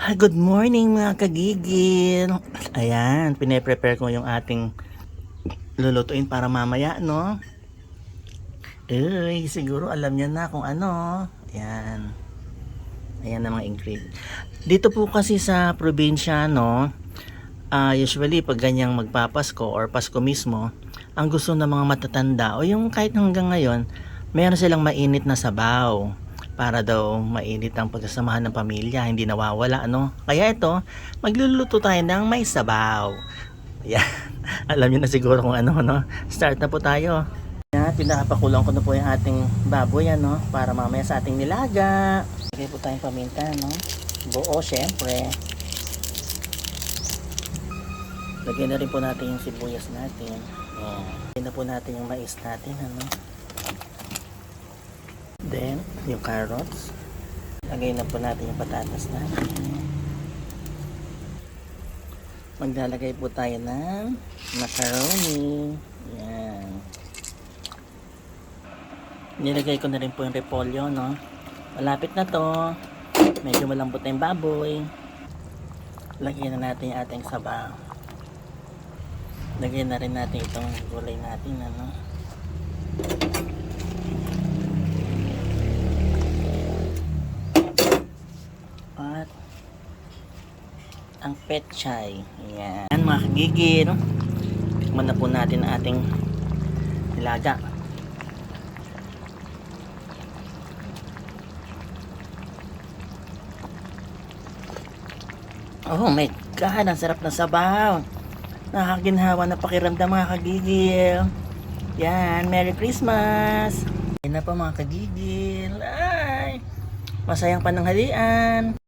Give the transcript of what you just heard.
Ah, Good morning mga kagigil. Ayan, pine-prepare ko yung ating lulutuin para mamaya, no? Uy, siguro alam niya na kung ano. Ayan. Ayan ang mga ingredient. Dito po kasi sa probinsya, no, ah, usually pag ganyang magpapasko or Pasko mismo, ang gusto ng mga matatanda o yung kahit hanggang ngayon, meron silang mainit na sabaw para daw mainit ang pagsasamahan ng pamilya, hindi nawawala, ano? Kaya ito, magluluto tayo ng may sabaw. Yan. Alam niyo na siguro kung ano, no? Start na po tayo. Yan, pinapakulang ko na po yung ating baboy, ano? Para mamaya sa ating nilaga. Lagay po tayong paminta, no? Buo, syempre. Lagyan na rin po natin yung sibuyas natin. Yan. Lagyan na po natin yung mais natin, ano? Then, yung carrots. Lagay na po natin yung patatas natin. Maglalagay po tayo ng macaroni. Yan. Nilagay ko na rin po yung repolyo, no? Malapit na to. Medyo malambot na yung baboy. Lagyan na natin yung ating sabaw. Lagyan na rin natin itong gulay natin, ano? Ang petchay. Yan mga kagigil. Tikman na po natin ang ating nilaga. Oh my God, ang sarap ng sabaw. Nakaginhawa na pakiramdam mga kagigil. Yan, Merry Christmas! Yan na po mga kagigil. Ay! Masayang pananghalian.